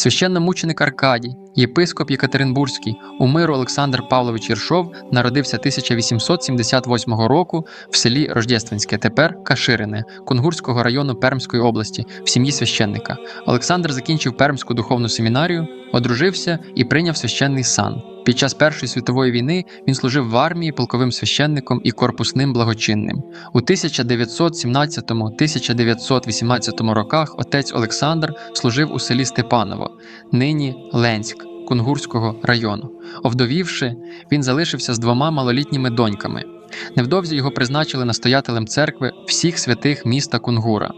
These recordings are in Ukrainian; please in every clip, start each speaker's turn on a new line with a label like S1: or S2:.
S1: Священномученик Аркадій, єпископ Єкатеринбурзький, Умиру Олександр Павлович Єршов народився 1878 року в селі Рождественське, тепер Каширине, Кунгурського району Пермської області, в сім'ї священника. Олександр закінчив Пермську духовну семінарію, одружився і прийняв священний сан. Під час Першої світової війни він служив в армії полковим священником і корпусним благочинним. У 1917-1918 роках отець Олександр служив у селі Степаново, нині Ленськ Кунгурського району. Овдовівши, він залишився з двома малолітніми доньками. Невдовзі його призначили настоятелем церкви всіх святих міста Кунгура.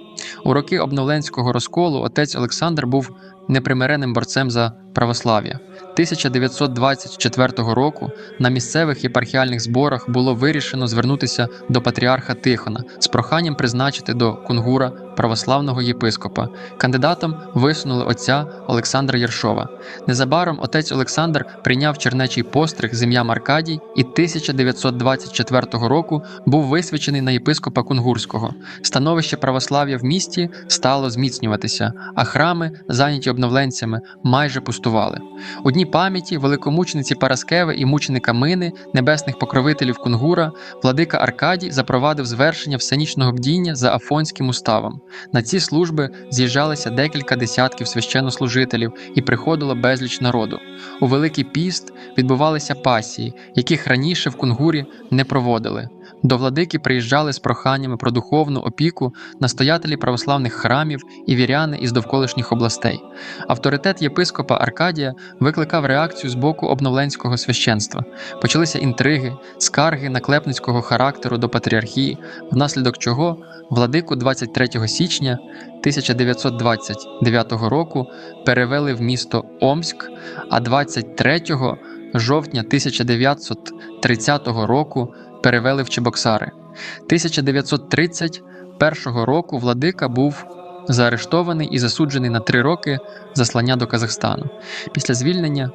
S1: У роки обновленського розколу отець Олександр був непримиренним борцем за православ'я. 1924 року на місцевих єпархіальних зборах було вирішено звернутися до патріарха Тихона з проханням призначити до Кунгура православного єпископа. Кандидатом висунули отця Олександра Єршова. Незабаром отець Олександр прийняв чернечий постриг з ім'ям Аркадій і 1924 року був висвячений на єпископа Кунгурського. Становище православ'я в місті стало зміцнюватися, а храми, зайняті обновленцями, майже пустували. У дні пам'яті великомучениці Параскеви і мученика Мини, небесних покровителів Кунгура, владика Аркадій запровадив звершення всенічного бдіння за афонським уставом. На ці служби з'їжджалися декілька десятків священнослужителів і приходило безліч народу. У Великий піст відбувалися пасії, яких раніше в Кунгурі не проводили. До владики приїжджали з проханнями про духовну опіку настоятелі православних храмів і віряни із довколишніх областей. Авторитет єпископа Аркадія викликав реакцію з боку обновленського священства. Почалися інтриги, скарги наклепницького характеру до патріархії, внаслідок чого владику 23 січня 1929 року перевели в місто Омськ, а 23 жовтня 1930 року перевели в Чебоксари. 1931 року владика був заарештований і засуджений на три роки заслання до Казахстану. Після звільнення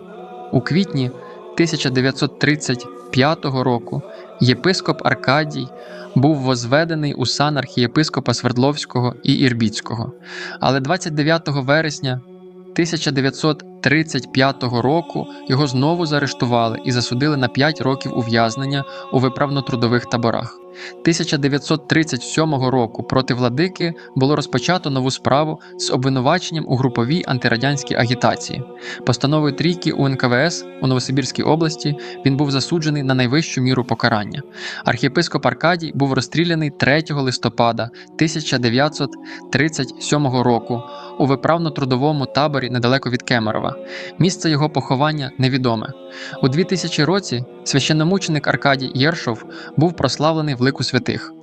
S1: у квітні 1935 року єпископ Аркадій був возведений у сан архієпископа Свердловського і Ірбіцького. Але 29 вересня 1935 року його знову заарештували і засудили на 5 років ув'язнення у виправно-трудових таборах. 1937 року проти владики було розпочато нову справу з обвинуваченням у груповій антирадянській агітації. Постановою трійки УНКВС у Новосибірській області він був засуджений на найвищу міру покарання. Архієпископ Аркадій був розстріляний 3 листопада 1937 року у виправно-трудовому таборі недалеко від Кемерова. Місце його поховання невідоме. У 2000 році священномученик Аркадій Єршов був прославлений в лику святих.